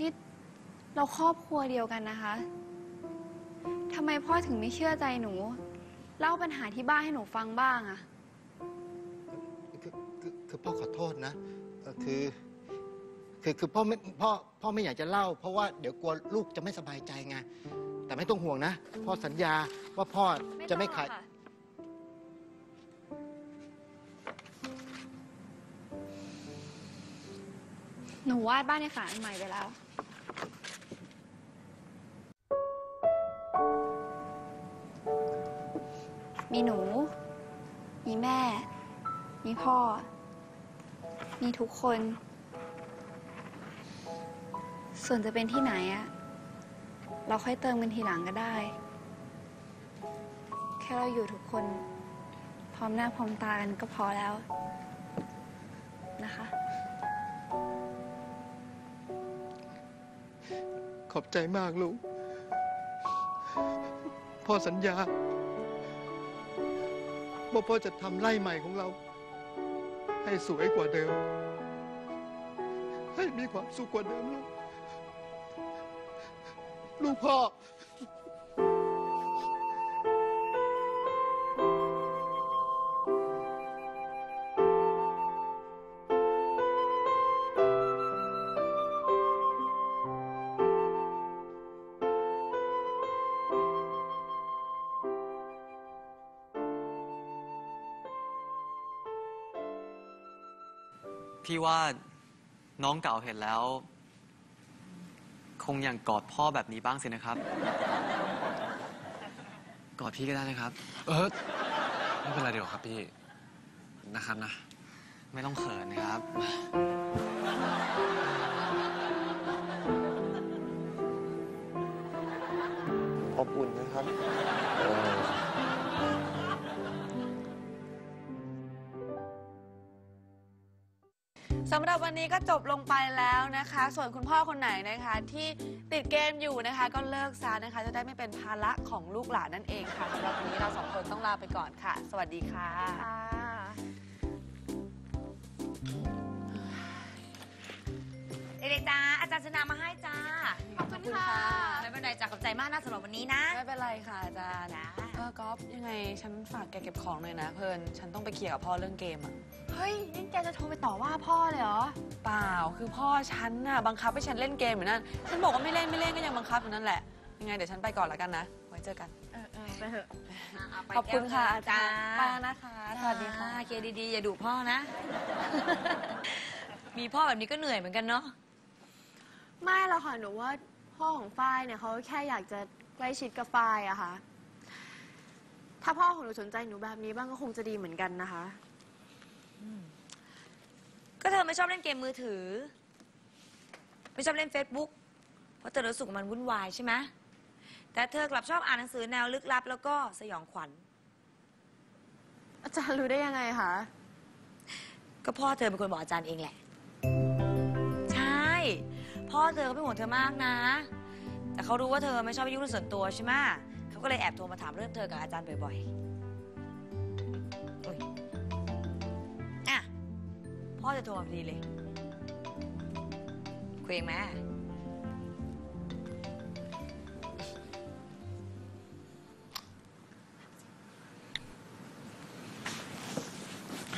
นี่เราครอบครัวเดียวกันนะคะทำไมพ่อถึงไม่เชื่อใจหนู เล่าปัญหาที่บ้านให้หนูฟังบ้างอะคือคือคือพ่อขอโทษนะเอ่อคือ คือคือพ่อไม่พ่อพ่อไม่อยากจะเล่า เพราะว่าเดี๋ยวกลัวลูกจะไม่สบายใจไงแต่ไม่ต้องห่วงนะ พ่อสัญญาว่าพ่อจะไม่ขาย ต้องหรอกค่ะหนูวาดบ้านในฝันอันใหม่ไปแล้ว มีพ่อ มีทุกคน ส่วนจะเป็นที่ไหนอะเราค่อยเติมกันทีหลังก็ได้ แค่เราอยู่ทุกคน พร้อมหน้าพร้อมตากันก็พอแล้ว นะคะ ขอบใจมากลูก พ่อสัญญาว่าพ่อจะทำไร่ใหม่ของเรา ให้สวยกว่าเดิม ให้มีความสุขกว่าเดิมลูกลูกพ่อ พี่ว่าน้องเก่าเห็นแล้ว คงอยากกอดพ่อแบบนี้บ้างสินะครับ กอดพี่ก็ได้นะครับ เออไม่เป็นไรเดี๋ยวครับพี่นะครับนะ ไม่ต้องเขินนะครับ อบอุ่นนะครับำหรับวันนี้ก็จบลงไปแล้วนะคะ ส่วนคุณพ่อคนไหนนะคะที่ติดเกมอยู่นะคะ ก็เลิกซะนะคะ จะได้ไม่เป็นภาระของลูกหลานนั่นเองค่ะสำหรับวันนี้เราสองคนต้องลาไปก่อนค่ะ สวัสดีค่ะ เด็กๆจ้าอาจารย์ชนามาให้จ้าขอบคุณค่ะ ไม่เป็นไรจ้าขอบใจมากนะสำหรับวันนี้นะไม่เป็นไรค่ะอาจารย์นะ เออก๊อฟยังไงฉันฝากแกเก็บของหน่อยนะ เพิ่นฉันต้องไปเคลียร์กับพ่อเรื่องเกมอะเฮ้ยนี่แกจะโทรไปต่อว่าพ่อเลยเหรอ เปล่า คือพ่อฉันน่ะบังคับให้ฉันเล่นเกมอยู่นั่น ฉันบอกว่าไม่เล่นไม่เล่นก็ยังบังคับอยู่นั่นแหละ ยังไงเดี๋ยวฉันไปก่อนแล้วกันนะ ไว้เจอกัน เออเออไปเถอะ ขอบคุณค่ะอาจาจ้ารย์ไปแล้วนะคะ สวัสดีค่ะเคลียร์ดีๆ อย่าดุพ่อนะ มีพ่อแบบนี้ก็เหนื่อยเหมือนกันเนาะ ไม่หรอกค่ะหนูว่าพ่อของฝ้ายเนี่ยเขาแค่อยากจะใกล้ชิดกับฝ้ายอะค่ะ ถ้าพ่อของหนูสนใจหนูแบบนี้บ้างก็คงจะดีเหมือนกันนะคะ ก็เธอไม่ชอบเล่นเกมมือถือ ไม่ชอบเล่น Facebook เพราะเธอรู้สึกว่ามันวุ่นวายใช่ไหมแต่เธอกลับชอบอ่านหนังสือแนวลึกลับ แล้วก็สยองขวัญ อาจารย์รู้ได้ยังไงคะ ก็พ่อเธอเป็นคนบอกอาจารย์เองแหละ ใช่ พ่อเธอก็เป็นห่วงเธอมากนะ แต่เขารู้ว่าเธอไม่ชอบยุ่งเรื่องส่วนตัวใช่ไหมเขาก็เลยแอบโทรมาถามเรื่องเธอกับอาจารย์บ่อยๆ จะโทรมาพอดีเลย คุยเองไหม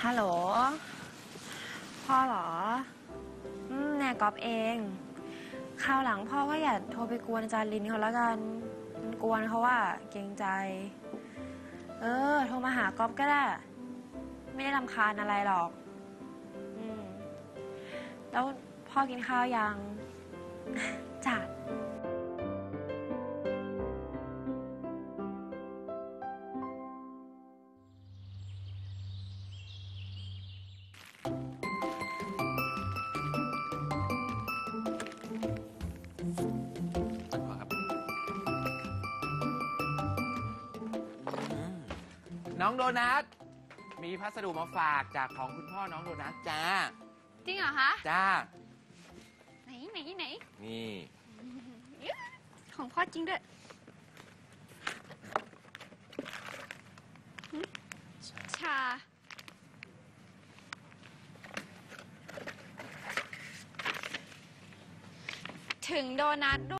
ฮัลโหล พ่อเหรออืมแน่กอบเอง คราวหลังพ่อก็อย่าโทรไปกวนอาจารย์ลินเขาแล้วกันมันกวนเขาว่าเกรงใจ เออ โทรมาหากอบก็ได้ ไม่ได้รำคาญอะไรหรอก แล้วพ่อกินข้าวยังจ้ะตั้งก่อนครับน้องโดนัท มีพัสดุมาฝากจากของคุณพ่อน้องโดนัทจ้า จริงเหรอคะจ้า ไหนไหนไหนนี่ ของพ่อจริงด้วยหึชาเธถึงโดนัทด้วย